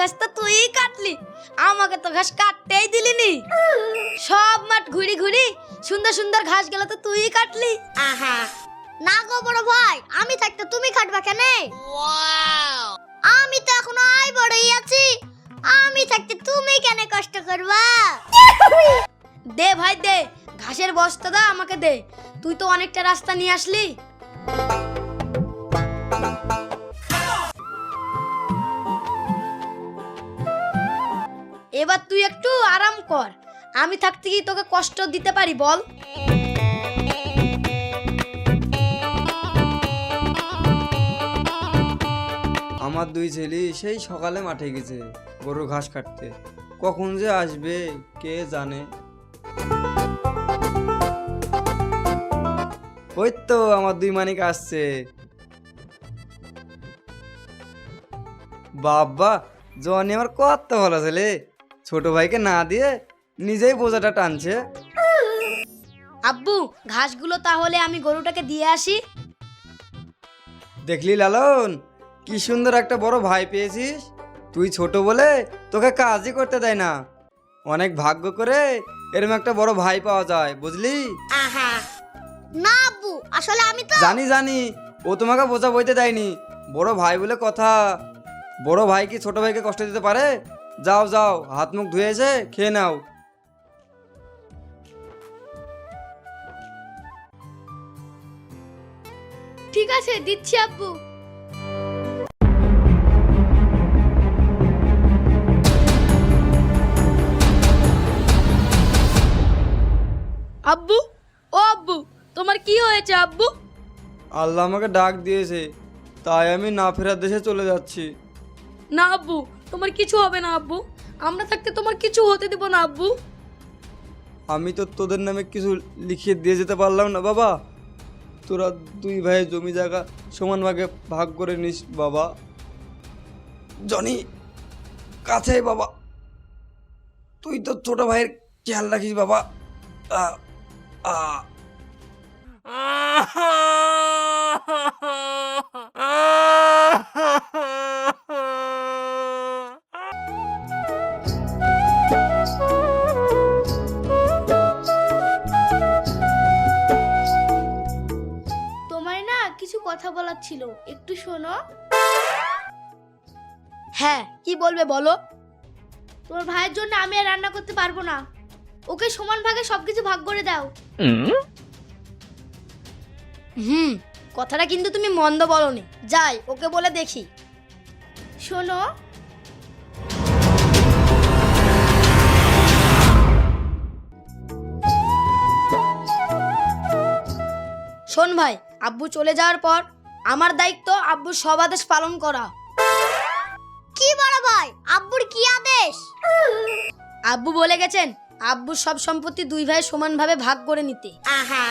ঘাস তো তুই কাটলি। আমাকে তো ঘাস কাটতেই দিলি নি সব মাঠ ঘুরি ঘুরি সুন্দর সুন্দর ঘাস গেল তো তুই কাটলি। আহা। না গো বড় ভাই আমি থাকতে তুমি কাটবা কেনে? আমি তো এখন আই বড়ই আছি। আমি থাকতে তুমি কেনে কষ্ট করবা? দে ভাই দে ঘাসের বস্তা দা আমাকে দে। তুই তো অনেকটা রাস্তা নিয়ে আসলি। এবার তুই একটু আরাম কর। আমি থাকতে কি তোকে কষ্ট দিতে পারি, বল। আমার দুই ছেলে সেই সকালে মাঠে গেছে গরু ঘাস কাটতে। কখন যে আসবে, কে জানে? ওই তো আমার দুই মানিক আসছে। বাবা, জনি আমার কত ভালো ছেলে। ছোট ভাইকে না দিয়ে নিজেই বোঝাটা টানছে। আব্বু ঘাসগুলো তাহলে আমি গরুটাকে দিয়ে আসি? দেখলি লালন কি সুন্দর একটা বড় ভাই পেয়েছিস। তুই ছোট বলে তোকে কাজই করতে দেয় না। অনেক ভাগ্য করে এরকম একটা বড় ভাই পাওয়া যায় বুঝলি? আহা। না আব্বু আসলে আমি তো জানি জানি ও তোমাকে বোঝা বইতে দেয়নি। বড় ভাই বলে কথা। বড় ভাই কি ছোট ভাইকে কষ্ট দিতে পারে? যাও যাও হাত মুখ ধুয়ে এসে খেয়ে নাও। ঠিক আছে দিচ্ছি আব্বু। আব্বু ও আব্বু তোমার কি হয়েছে আব্বু? আল্লাহ আমাকে ডাক দিয়েছে তাই আমি না ফেরার দেশে চলে যাচ্ছি। না আব্বু তোমার কিছু হবে না আব্বু। আমরা থাকতে তোমার কিছু হতে দেব না আব্বু। আমি তো তোদের নামে কিছু লিখিয়ে দিয়ে যেতে পারলাম না বাবা। তোরা দুই ভাই জমি জায়গা সমান ভাগে ভাগ করে নিস বাবা। জনি কাছে বাবা। তুই তো ছোট ভাইয়ের খেয়াল রাখিস বাবা। আ, আ। কিছু কথা বলার ছিল। একটু শোনো। হ্যাঁ কি বলবে বলো? তোমার ভাইয়ের জন্য আমি আর রান্না করতে পারব না। ওকে সমান ভাগে সবকিছু ভাগ করে দাও। হুম? কথাটা কিন্তু তুমি মন্দ বলনি। যাই ওকে বলে দেখি। শোনো। শোন ভাই আব্বু চলে যাওয়ার পর আমার দায়িত্ব আব্বুর সব আদেশ পালন করা। কি বড় ভাই? আব্বুর কি আদেশ? আব্বু বলে গেছেন আব্বুর সব সম্পত্তি দুই ভাই সমানভাবে ভাগ করে নিতে। আহা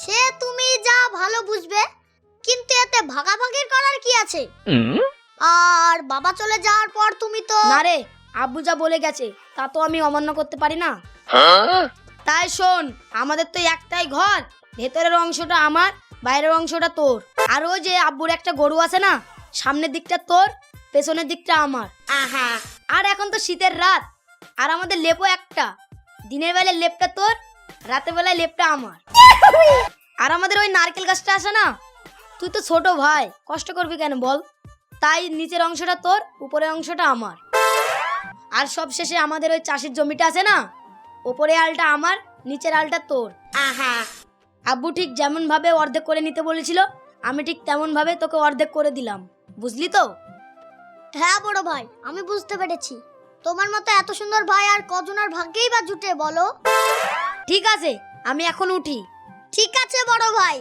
সে তুমি যা ভালো বুঝবে কিন্তু এতে ভাগাভাগির করার কি আছে? আর বাবা চলে যাওয়ার পর তুমি তো না রে আব্বু যা বলে গেছে তা তো আমি অমান্য করতে পারি না। তাই শোন আমাদের তো একটাই ঘর ভেতরের অংশটা আমার বাইরের অংশটা তোর। আর ওই যে আব্বুর একটা গরু আছে না সামনের দিকটা তোর পেছনের দিকটা আমার। আহা। আর এখন তো শীতের রাত আর আমাদের লেপও একটা। দিনের বেলায় লেপটা তোর রাতের বেলায় লেপটা আমার। আর আমাদের ওই নারকেল গাছটা আছে না তুই তো ছোট ভাই কষ্ট করবি কেন বল? তাই নিচের অংশটা তোর উপরের অংশটা আমার। আর সব শেষে আমাদের ওই চাষের জমিটা আছে না ওপরে আলটা আমার নিচের আলটা তোর। আহা। আব্বু ঠিক যেমনভাবে অর্ধেক করে নিতে বলেছিল আমি ঠিক তেমনভাবে তোকে অর্ধেক করে দিলাম। বুঝলি তো? হ্যাঁ বড় ভাই আমি বুঝতে পেরেছি। তোমার মতো এত সুন্দর ভাই আর কজনের ভাগ্যেই বা জুটে বলো? ঠিক আছে আমি এখন উঠি। ঠিক আছে বড় ভাই।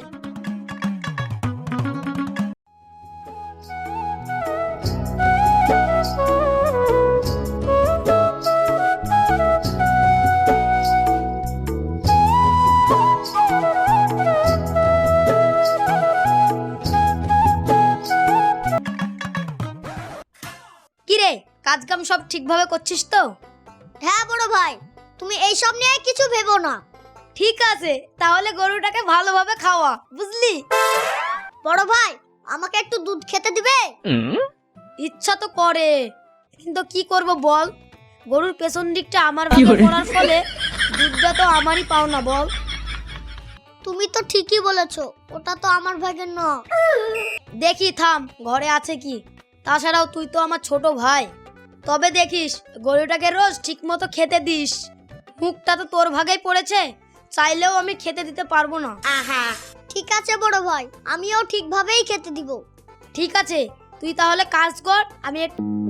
কিরে কাজ কাম সব ঠিকভাবে করছিস তো? হ্যাঁ বড় ভাই তুমি এই সব নিয়ে কিছু ভেবো না। ঠিক আছে তাহলে গরুটাকে ভালোভাবে খাওয়া বুঝলি? বড় ভাই আমাকে একটু দুধ খেতে দিবে? ইচ্ছা তো করে কিন্তু কি করব বল? গরুর পেছন দিকটা আমার ভাগে পড়ার ফলে দুধটা তো আমারই পাও না বল। তুমি তো ঠিকই বলেছ ওটা তো আমার ভাগের না। দেখি থাম ঘরে আছে কি? তাছাড়াও তুই তো আমার ছোট ভাই। তবে দেখিস গরুটাকে রোজ ঠিক মতো খেতে দিস। মুখটা তো তোর ভাগেই পড়েছে চাইলেও আমি খেতে দিতে পারব না। আহা ঠিক আছে বড় ভাই আমিও ঠিকভাবেই খেতে দিব। ঠিক আছে তুই তাহলে কাজ কর আমি এক-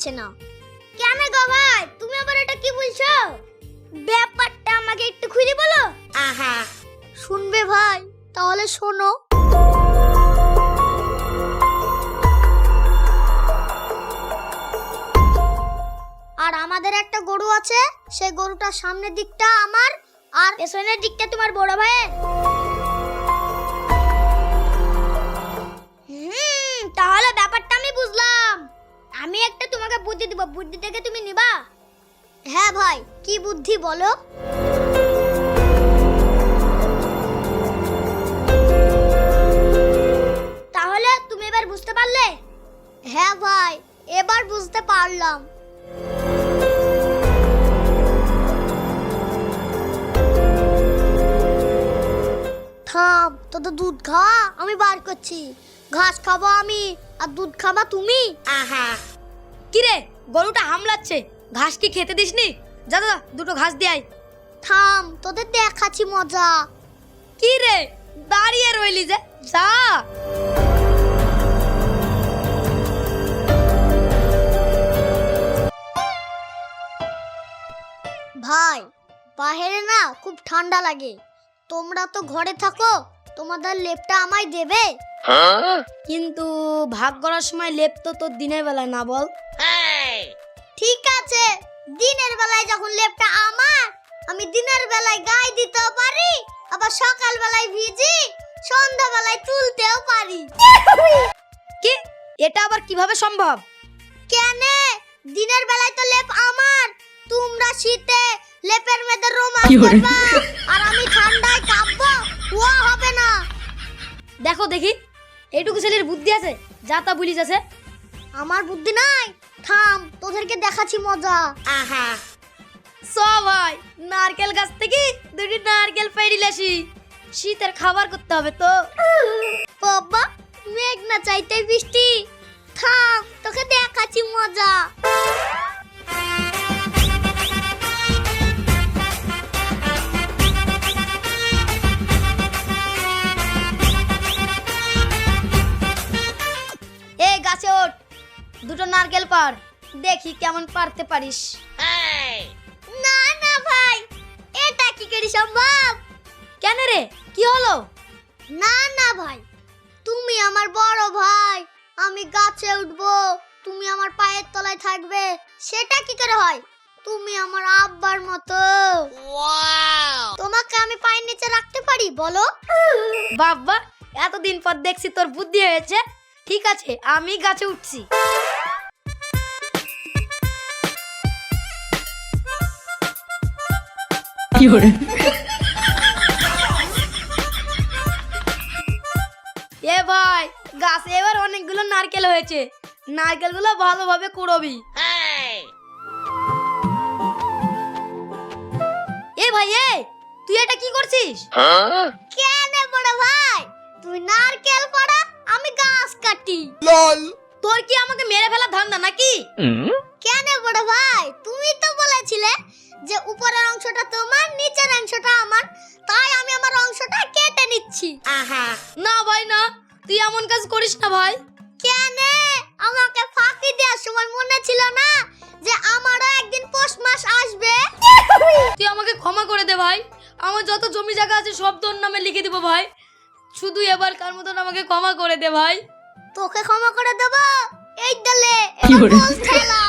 যাচ্ছে না। কেন গো ভাই? তুমি আবার এটা কি বলছো? ব্যাপারটা আমাকে একটু খুলে বলো। আহা, শুনবে ভাই, তাহলে শোনো। আর আমাদের একটা গরু আছে, সেই গরুটার সামনের দিকটা আমার, আর পেছনের দিকটা তোমার বড় ভাইয়ের। আমি একটা তোমাকে বুদ্ধি দিব, বুদ্ধি থেকে তুমি নিবা? হ্যাঁ ভাই, কি বুদ্ধি বলো? তাহলে তুমি এবার বুঝতে পারলে? হ্যাঁ ভাই, এবার বুঝতে পারলাম। থাম, তোদের দুধ খাওয়া আমি বার করছি। ঘাস খাব আমি, আর দুধ খাবা তুমি? আহা। কি রে গরুটা হামলাচ্ছে। ঘাস কি খেতে দিসনি? যা যা, যা দুটো ঘাস দিয়ে আয়। থাম তোদের দেখাচ্ছি মজা। কি রে দাঁড়িয়ে রইলি যে যা। ভাই বাহিরে না খুব ঠান্ডা লাগে। তোমরা তো ঘরে থাকো তোমাদের লেপটা আমায় দেবে। কিন্তু ভাগ করার সময় লেপ তো তোর দিনের বেলায় না বল। ঠিক আছে দিনের বেলায় যখন লেপটা আমার আমি দিনের বেলায় গায়ে দিতেও পারি আবার সকাল বেলায় ভিজি সন্ধ্যা বেলায় তুলতেও পারি। কি? এটা আবার কীভাবে সম্ভব? কেন? দিনের বেলায় তো লেপ আমার। তোমরা শীতে লেপের মধ্যে করবা। আর আমি ঠান্ডায় কাঁপবো। ও হবে না। দেখো দেখি এইটুকু ছেলের বুদ্ধি আছে যা তা বুলিস আছে। আমার বুদ্ধি নাই? থাম তোদেরকে দেখাচ্ছি মজা। আহা। সব ভাই নারকেল গাছ থেকে দুটি নারকেল পেড়িলে আসি শীতের খাবার করতে হবে তো। বাবা মেঘ না চাইতে বৃষ্টি। থাম তোকে দেখাচ্ছি মজা। দুটো নারকেল পার দেখি কেমন পারতে পারিস। না না ভাই এটা কি করে সম্ভব? কেন রে কি হলো? না না ভাই তুমি আমার বড় ভাই আমি গাছে উঠবো তুমি আমার পায়ের তলায় থাকবে সেটা কি করে হয়? তুমি আমার আব্বার মতো। তোমাকে আমি পায়ের নিচে রাখতে পারি বলো? বাবা এতদিন পর দেখছি তোর বুদ্ধি হয়েছে। ঠিক আছে আমি গাছে উঠছি। এ ভাই গাছে এবার অনেকগুলো নারকেল হয়েছে। নারকেলগুলো ভালোভাবে কুড়বি। এ ভাই এ তুই এটা কি করছিস? কেন বড় ভাই? তুই নারকেল পড়া আমি গাছ কাটি। তোর কি আমাকে মেরে ফেলার ধান্দা নাকি? কেন বড় ভাই? তুমি তো বলেছিলে যে উপরের অংশটা তোমার নিচের অংশটা আমার। তাই আমি আমার অংশটা কেটে নিচ্ছি। আহা না ভাই না। তুই এমন কাজ করিস না ভাই। কেন? আমাকে ফাঁকি দেওয়ার সময় মনে ছিল না যে আমারও একদিন পৌষ মাস আসবে। তুই আমাকে ক্ষমা করে দে ভাই। আমার যত জমি জায়গা আছে সব তোর নামে লিখে দিব ভাই। শুধু এবার কার মতন আমাকে ক্ষমা করে দে ভাই। তোকে ক্ষমা করে দেবো? এই দলে কি বলে? খেলা